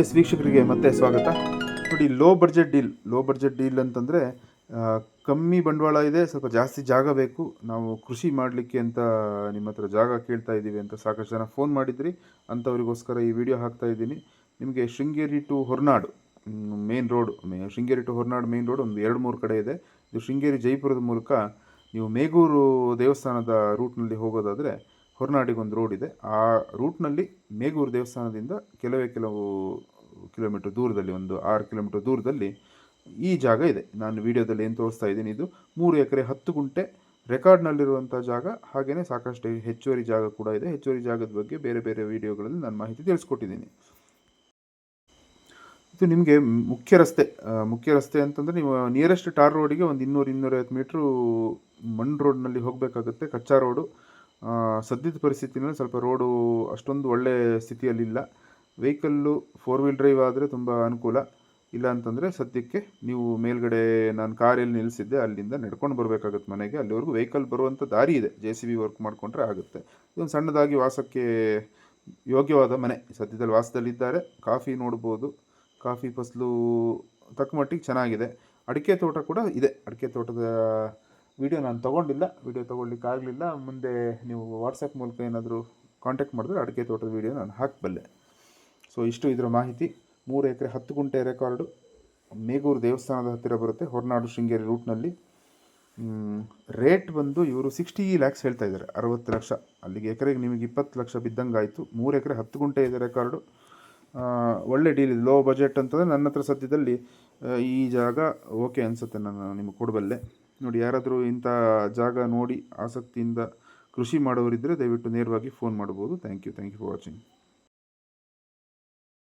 S, ವೀಕ್ಷಕರಿಗೆ ಮತ್ತೆ ಸ್ವಾಗತ. ನೋಡಿ low budget deal low budget deal ಅಂತಂದರೆ ಕಮ್ಮಿ ಬಂಡವಾಳ ಇದೆ, ಸ್ವಲ್ಪ ಜಾಸ್ತಿ ಜಾಗ ಬೇಕು. ನಾವು ಕೃಷಿ ಮಾಡಲಿಕ್ಕೆ ಅಂತ ನಿಮ್ಮ ಹತ್ರ ಜಾಗ ಕೇಳ್ತಾ ಇದ್ದೀವಿ ಅಂತ ಸಾಕಷ್ಟು ಜನ ಫೋನ್ ಮಾಡಿದ್ರಿ. ಅಂಥವ್ರಿಗೋಸ್ಕರ ಈ ವಿಡಿಯೋ ಹಾಕ್ತಾ ಇದ್ದೀನಿ. ನಿಮಗೆ Sringeri to Horanadu main road Sringeri to Horanadu main road ಒಂದು ಎರಡು ಮೂರು ಕಡೆ ಇದೆ. ಇದು ಶೃಂಗೇರಿ ಜೈಪುರದ ಮೂಲಕ ನೀವು ಮೇಗೂರು ದೇವಸ್ಥಾನದ ರೂಟ್ನಲ್ಲಿ ಹೋಗೋದಾದರೆ ಹೊರನಾಡಿಗೆ ಒಂದು ರೋಡ್ ಇದೆ. ಆ ರೂಟ್ನಲ್ಲಿ ಮೇಗೂರು ದೇವಸ್ಥಾನದಿಂದ ಕೆಲವೇ ಕೆಲವು ಕಿಲೋಮೀಟರ್ ದೂರದಲ್ಲಿ, ಒಂದು ಆರು ಕಿಲೋಮೀಟರ್ ದೂರದಲ್ಲಿ ಈ ಜಾಗ ಇದೆ. ನಾನು ವಿಡಿಯೋದಲ್ಲಿ ಏನು ತೋರಿಸ್ತಾ ಇದ್ದೀನಿ, ಇದು ಮೂರು ಎಕರೆ ಹತ್ತು ಗುಂಟೆ ರೆಕಾರ್ಡ್ನಲ್ಲಿರುವಂಥ ಜಾಗ. ಹಾಗೆಯೇ ಸಾಕಷ್ಟು ಹೆಚ್ಚುವರಿ ಜಾಗ ಕೂಡ ಇದೆ. ಹೆಚ್ಚುವರಿ ಜಾಗದ ಬಗ್ಗೆ ಬೇರೆ ಬೇರೆ ವಿಡಿಯೋಗಳಲ್ಲಿ ನಾನು ಮಾಹಿತಿ ತಿಳಿಸ್ಕೊಟ್ಟಿದ್ದೀನಿ. ಇದು ನಿಮಗೆ ಮುಖ್ಯ ರಸ್ತೆ. ಮುಖ್ಯ ರಸ್ತೆ ಅಂತಂದರೆ ನೀವು ನಿಯರೆಸ್ಟ್ ಟಾರ್ ರೋಡಿಗೆ ಒಂದು ಇನ್ನೂರು ಇನ್ನೂರೈವತ್ತು ಮೀಟ್ರು ಮಣ್ಣು ರೋಡ್ನಲ್ಲಿ ಹೋಗಬೇಕಾಗುತ್ತೆ. ಕಚ್ಚಾ ರೋಡು ಸದ್ಯದ ಪರಿಸ್ಥಿತಿನಲ್ಲಿ ಸ್ವಲ್ಪ ರೋಡು ಅಷ್ಟೊಂದು ಒಳ್ಳೆಯ ಸ್ಥಿತಿಯಲ್ಲಿಲ್ಲ. ವೆಹಿಕಲ್ಲು ಫೋರ್ ವೀಲ್ ಡ್ರೈವ್ ಆದರೆ ತುಂಬ ಅನುಕೂಲ. ಇಲ್ಲ ಅಂತಂದರೆ ಸದ್ಯಕ್ಕೆ ನೀವು ಮೇಲ್ಗಡೆ ನಾನು ಕಾರಲ್ಲಿ ನಿಲ್ಲಿಸಿದ್ದೆ, ಅಲ್ಲಿಂದ ನಡ್ಕೊಂಡು ಬರಬೇಕಾಗುತ್ತೆ ಮನೆಗೆ. ಅಲ್ಲಿವರೆಗೂ ವೆಹಿಕಲ್ ಬರುವಂಥ ದಾರಿ ಇದೆ. ಜೆ ಸಿ ಬಿ ವರ್ಕ್ ಮಾಡಿಕೊಂಡ್ರೆ ಆಗುತ್ತೆ. ಇದೊಂದು ಸಣ್ಣದಾಗಿ ವಾಸಕ್ಕೆ ಯೋಗ್ಯವಾದ ಮನೆ. ಸದ್ಯದಲ್ಲಿ ವಾಸದಲ್ಲಿದ್ದಾರೆ. ಕಾಫಿ ನೋಡ್ಬೋದು. ಕಾಫಿ ಫಸಲು ತಕ್ಕ ಮಟ್ಟಿಗೆ ಚೆನ್ನಾಗಿದೆ. ಅಡಿಕೆ ತೋಟ ಕೂಡ ಇದೆ. ಅಡಿಕೆ ತೋಟದ ವಿಡಿಯೋ ನಾನು ತೊಗೊಂಡಿಲ್ಲ, ವಿಡಿಯೋ ತೊಗೊಳ್ಲಿಕ್ಕೆ ಆಗಲಿಲ್ಲ. ಮುಂದೆ ನೀವು ವಾಟ್ಸಪ್ ಮೂಲಕ ಏನಾದರೂ ಕಾಂಟ್ಯಾಕ್ಟ್ ಮಾಡಿದ್ರೆ ಅಡಿಕೆ ತೋಟದ ವಿಡಿಯೋ ನಾನು ಹಾಕಬಲ್ಲೆ ಸೊ ಇಷ್ಟು ಇದರ ಮಾಹಿತಿ. ಮೂರು ಎಕರೆ, ಹತ್ತು ಗುಂಟೆ ರೆಕಾರ್ಡು ಮೇಗೂರು ದೇವಸ್ಥಾನದ ಹತ್ತಿರ ಬರುತ್ತೆ, ಹೊರನಾಡು ಶೃಂಗೇರಿ ರೂಟ್ನಲ್ಲಿ ರೇಟ್ ಬಂದು ಇವರು ಸಿಕ್ಸ್ಟಿ ಲ್ಯಾಕ್ಸ್ ಹೇಳ್ತಾ ಇದ್ದಾರೆ, ಅರವತ್ತು ಲಕ್ಷ. ಅಲ್ಲಿಗೆ ಎಕರೆಗೆ ನಿಮಗೆ ಇಪ್ಪತ್ತು ಲಕ್ಷ ಬಿದ್ದಂಗೆ ಆಯಿತು ಮೂರು ಎಕರೆ, ಹತ್ತು ಗುಂಟೆ ಇದೆ ರೆಕಾರ್ಡು ಒಳ್ಳೆ ಡೀಲ್ ಇದೆ ಲೋ ಬಜೆಟ್ ಅಂತಂದರೆ ನನ್ನ ಹತ್ರ ಸದ್ಯದಲ್ಲಿ ಈ ಜಾಗ ಓಕೆ ಅನಿಸುತ್ತೆ ನಾನು ನಿಮಗೆ ಕೊಡಬಲ್ಲೆ. ನೋಡಿ, ಯಾರಾದರೂ ಇಂಥ ಜಾಗ ನೋಡಿ ಆಸಕ್ತಿಯಿಂದ ಕೃಷಿ ಮಾಡೋರಿದ್ದರೆ ದಯವಿಟ್ಟು ನೇರವಾಗಿ ಫೋನ್ ಮಾಡ್ಬೋದು. Thank you. Thank you for watching.